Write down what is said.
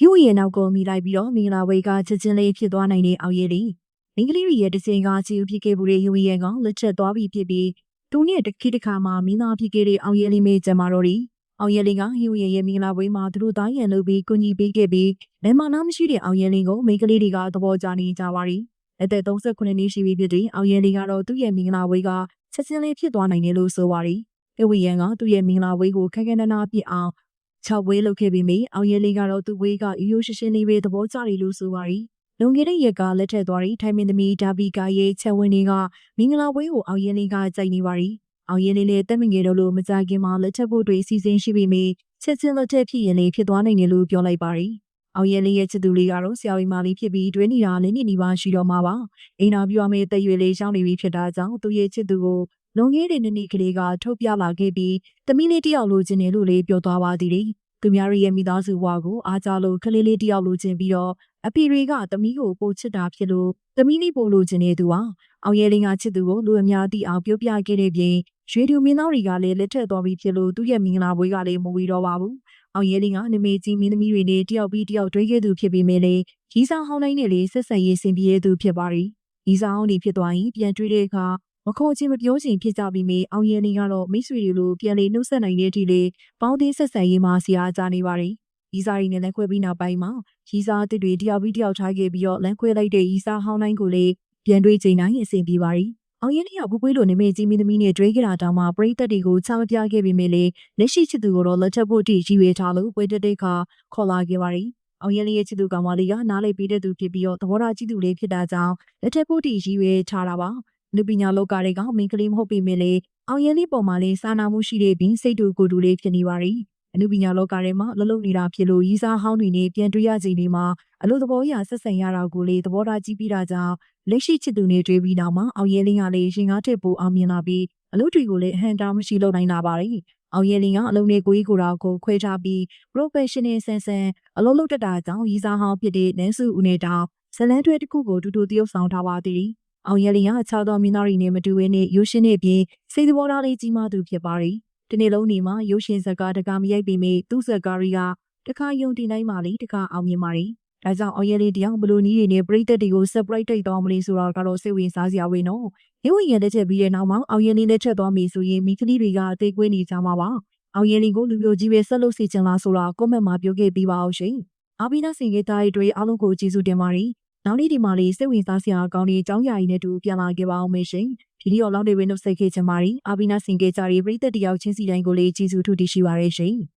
ဖြူရဲ့နောက်ကိုမိလိုက်ပြီးတော့မင်္ဂလာဝေကချက်ချင်းလေးဖြစ်သွားနိုင်တဲ့အောင်ရဲ့လေးမိန်းကလေးတွေရဲ့တစ်ချိန်ကချီယူဖြစ်ခဲ့မှုတွေယူရဲ့ကောင်လက်ချက်သွားပြီးဖြစ်ပြီးသူနဲ့တစ်ခိတစ်ခါမှမင်းသားဖြစ်ခဲ့တဲ့အောင်ရဲ့လေးမေကျမတော်ဒီအောင်ရဲ့လေးကဟီဝရဲ့ရဲ့မင်္ဂလာဝေးမှာသူတို့သားရန်လုပ်ပြီးကုညီပေးခဲ့ပြီးလက်မနာမရှိတဲ့အောင်ရဲ့လေးကိုမိန်းကလေးတွေကသဘောကျနေကြပါရီအသက်38နှစ်ရှိပြီဖြစ်တဲ့အောင်ရဲ့လေးကတော့သူ့ရဲ့မင်္ဂလာဝေးကချက်ချင်းလေးဖြစ်သွားနိုင်တယ်လို့ဆိုပါရီဟီဝရန်ကသူ့ရဲ့မင်္ဂလာဝေးကိုခက်ခဲနနာပြစ်အောင် ၆ဝေးလုပ်ခဲ့ပြီးမိအောင်ရဲလေးကတော့သူ့ဝေးကရိုးရိုးရှင်းရှင်းလေးပဲသဘောကျတယ်လို့ဆိုပါရီလွန်ခဲ့တဲ့ရက်ကလက်ထက်သွားပြီးထိုင်မင်းသမီးဒါဘီကာရဲ့ချက်ဝင်းတွေကမင်္ဂလာဝေးကိုအောင်ရဲလေးကကြိုက်နေပါရီအောင်ရဲလေးနဲ့တက်မငယ်တို့လိုမကြခင်မှာလက်ထက်ဖို့တွေစီစဉ်ရှိပြီးမိချက်ချင်းလက်ထက်ဖြစ်ရင်လေးဖြစ်သွားနိုင်တယ်လို့ပြောလိုက်ပါရီအောင်ရဲလေးရဲ့ချစ်သူလေးကတော့ဆရာဝီမာလေးဖြစ်ပြီးတွဲနေတာလည်းနေနေပါရှိတော့မှာပါအိမ်နာပြရမယ့်တရွေလေးရှောင်းနေပြီဖြစ်တာကြောင့်သူရဲ့ချစ်သူကို လွန်ခဲ့တဲ့နှစ်နှစ်ကလေးကထုတ်ပြလာခဲ့ပြီးတမီးလေးတယောက်လိုချင်တယ်လို့လေးပြောသွားပါသေးတယ်သူများရဲ့မိသားစုဘဝကိုအားကြလို့ကလေးလေးတယောက်လိုချင်ပြီးတော့အဖေတွေကသမီးကိုပိုချစ်တာဖြစ်လို့သမီးလေးပိုလိုချင်နေသူဟာအောင်ရဲလင်းကချစ်သူကိုလူအများသိအောင်ပြောပြခဲ့တဲ့ပြင်ရွှေတူမင်းသားတွေကလည်းလက်ထက်သွားပြီးဖြစ်လို့သူ့ရဲ့မင်္ဂလာပွဲကလည်းမဝီတော့ပါဘူးအောင်ရဲလင်းကနမေကြီးမင်းသမီးတွေနဲ့တယောက်ပြီးတယောက်တွဲခဲ့သူဖြစ်ပြီးမြဲလေရီစာဟောင်းတိုင်းနဲ့လေဆက်ဆက်ရေးဆင်ပြေတဲ့သူဖြစ်ပါရီရီစာဟောင်းဒီဖြစ်သွားရင်ပြန်တွေ့တဲ့အခါ မခေါ်ချင်းမပြောချင်ဖြစ်ကြပြီးမြအောင်ရဲလင်းကတော့မိတ်ဆွေတွေလိုပြန်လေနှုတ်ဆက်နိုင်တဲ့အထိလေပေါင်းသေးဆက်ဆံရေးမှာဆရာကြားနေပါရီရီစာရီနဲ့လမ်းခွဲပြီးနောက်ပိုင်းမှာရီစာအစ်တွေတယောက်ပြီးတယောက်ထားခဲ့ပြီးတော့လမ်းခွဲလိုက်တဲ့ရီစာဟောင်းတိုင်းကိုလေပြန်တွေးချိန်တိုင်းအဆင်ပြေပါရီအောင်ရင်တယောက်ဘူးပွေးလိုနေမေကြီးမင်းသမီးနဲ့တွေးကြတာတောင်မှပရိသတ်တွေကိုချမပြခဲ့ပြီးမြလေလက်ရှိချစ်သူကိုတော့လက်ချက်ဖို့တိရည်ရွယ်ထားလို့ပွဲတက်တဲ့ခါခေါ်လာခဲ့ပါရီအောင်ရင်လေးရဲ့ချစ်သူကောင်မလေးကနားလေပေးတဲ့သူဖြစ်ပြီးတော့သဘောထားကြည့်သူလေးဖြစ်တာကြောင့်လက်ထက်ဖို့တိရည်ရွယ်ထားတာပါ လူပညာလောကတွေကမင်းကလေးမဟုတ်ပေမဲ့လေအောင်ရင်လေးပုံမှာလေးစာနာမှုရှိတဲ့ပြီးစိတ်တူကိုယ်တူလေးဖြစ်နေပါရီအနုပညာလောကထဲမှာလှုပ်လှုပ်နေတာဖြစ်လို့ရီးစားဟောင်းတွေနဲ့ပြန်တွေ့ရချိန်တွေမှာအလို့သဘောရဆက်ဆံရတာကိုလေသဘောထားကြည့်ပြီးတာကြောင့်လက်ရှိချစ်သူနဲ့တွေ့ပြီးတော့မှအောင်ရဲလင်းကလေရှင်ကားထက်ပိုအောင်မြင်လာပြီးအလို့တွေကိုလည်းအဟန်တောင်းမရှိလုပ်နိုင်တာပါရီအောင်ရဲလင်းကအလုံးနဲ့ကိုကြီးကိုတော်ကိုခွဲထားပြီး professional ဆန်ဆန်အလို့လုပ်တတ်တာကြောင့်ရီးစားဟောင်းဖြစ်တဲ့နန်းစုဦးနဲ့တောင်ဇလန်းတွဲတစ်ခုကိုတူတူတရုပ်ဆောင်ထားပါသေးတယ် အောင်ရဲလင်းကအခြားသောမင်းသားတွေနဲ့မတူဘဲနဲ့ရုပ်ရှင်နဲ့ပြင်စိတ်သဘောထားလေးကြီးမားသူဖြစ်ပါရီဒီနေ့လုံးနေမှာရုပ်ရှင်ဇာတ်ကားတကာမရိုက်ပေမဲ့သူ့ဇာတ်ကားတွေကတခါယုံတင်နိုင်မှလေတခါအောင်မြင်ပါရီဒါကြောင့်အောင်ရဲလေးတယောက်ဘလို့နီးတွေနဲ့ပြိသက်တွေကို surprise တိတ်တော်မလို့ဆိုတာကတော့စိတ်ဝင်စားစရာဝေးနော်ရုပ်ရင်လက်ချက်ပြီးတဲ့နောက်မှာအောင်ရဲလေးလက်ချက်သွားပြီဆိုရင်မိကလေးတွေကအသေးကွေးနေကြမှာပါအောင်ရဲလေးကိုလူမျိုးကြီးပဲဆက်လို့စီချင်လားဆိုတာ comment မှာပြောခဲ့ပြီးပါအောင်ရှင်အာဘီနာစင်ကေတာတွေအားလုံးကိုကျေးဇူးတင်ပါတယ် နောက်နေ့ဒီမှာလေးစိတ်ဝင်စားစရာအကောင်းကြီးအကြောင်းအရာကြီးနဲ့တူပြန်လာခဲ့ပါအောင်မေရှင်ဒီနေ့တော့လောက်နေဝင်းနှုတ်ဆက်ခဲ့ချင်ပါတယ်အာဘီနာစင်ကေကြရီပရိသတ်တယောက်ချင်းစီတိုင်းကိုလေးကျေးဇူးထူးတည်ရှိပါရရှင်